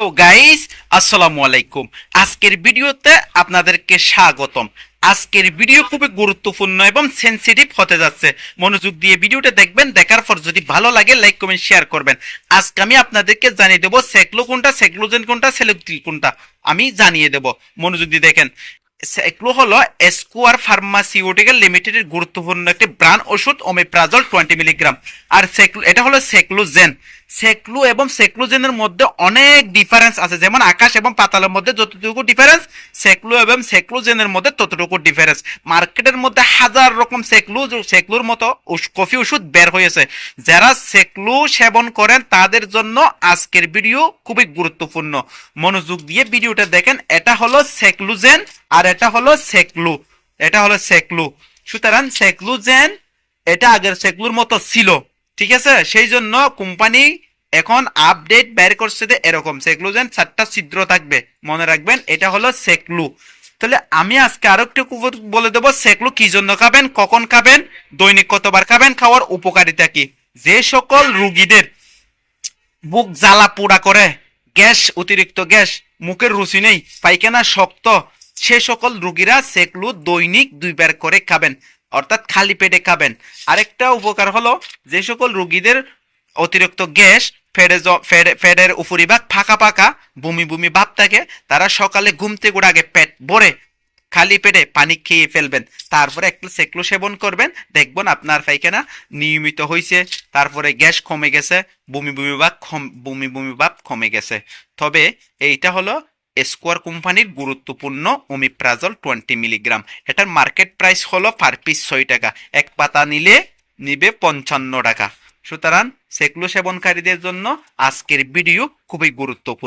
তো গাইস আসসালামু আলাইকুম। আজকের ভিডিওতে আপনাদেরকে স্বাগতম। আজকের ভিডিও খুবই গুরুত্বপূর্ণ এবং সেনসিটিভ হতে যাচ্ছে। মনোযোগ দিয়ে ভিডিওটা দেখবেন, দেখার পর যদি ভালো লাগে লাইক কমেন্ট শেয়ার করবেন। আজকে আমি আপনাদেরকে জানিয়ে দেবো, সেকলো কোনটা, সেকলোজেন কোনটা কোনটা। আমি জানিয়ে দেব। মনোযোগ দিয়ে দেখেন। সেকলো হলো এসকোয়ার ফার্মাসিউটিক্যাল লিমিটেডের গুরুত্বপূর্ণ একটি ব্রান্ড ওষুধ ওমেপ্রাজল টোয়েন্টি মিলিগ্রাম আর এটা হলো সেকলোজেন। সেকলু এবং সেকলুজেনের মধ্যে অনেক ডিফারেন্স আছে। যেমন আকাশ এবং পাতালের মধ্যে যতটুকু ডিফারেন্স সেকলু এবং সেকলুজেনের মধ্যে ততটুকু ডিফারেন্স মার্কেটের মধ্যে হাজার রকম সেকলু, সেকলুর মতো কফি ওষুধ বের হয়েছে। যারা সেকলু সেবন করেন, তাদের জন্য আজকের ভিডিও খুবই গুরুত্বপূর্ণ। মনোযোগ দিয়ে ভিডিওটা দেখেন। এটা হলো সেকলুজেন আর এটা হলো সেকলু। এটা হলো সেকলু। সুতরাং সেকলুজেন এটা আগের সেকলুর মতো ছিল। ঠিক আছে? সেই জন্য কোম্পানি এখন আপডেট বের করছে যে এরকম। সেকলুজেন চারটা ছিদ্র থাকবে, মনে রাখবেন। এটা হলো সেকলু। তাহলে আমি আজকে আরও একটু বলে দেবো, সেকলু কি জন্য খাবেন, কখন খাবেন, দৈনিক কতবার খাবেন, খাওয়ার উপকারিতা কি? যে সকল রুগীদের বুক জ্বালা পোড়া করে, গ্যাস, অতিরিক্ত গ্যাস, মুখের রুচি নেই, পায়খানা শক্ত, সে সকল রুগীরা সেকলু দৈনিক দুইবার করে খাবেন। অর্থাৎ খালি পেটে খাবেন। আরেকটা উপকার হলো যে সকল রুগীদের অতিরিক্ত গ্যাস, ফেডে ফেডের উপরিভাগ ফাঁকা ফাঁকা, বমি বমি ভাব থাকে, তারা সকালে ঘুম থেকে আগে পেট ভরে খালি পেটে পানি খেয়ে ফেলবেন। তারপরে একটু সেকলো সেবন করবেন, দেখবেন আপনার পায়খানা নিয়মিত হয়েছে তারপরে গ্যাস কমে গেছে, বমি বমি ভাব বমি বমি ভাব কমে গেছে। তবে এইটা হলো স্কোয়ার কোম্পানির গুরুত্বপূর্ণ ওমিপ্রাজল টোয়েন্টি মিলিগ্রাম এটার মার্কেট প্রাইস হলো পার পিস ছয় টাকা। এক পাতা নিলে নিবে পঞ্চান্ন টাকা। সুতরাং সেগুলো সেবনকারীদের জন্য আজকের ভিডিও খুবই গুরুত্বপূর্ণ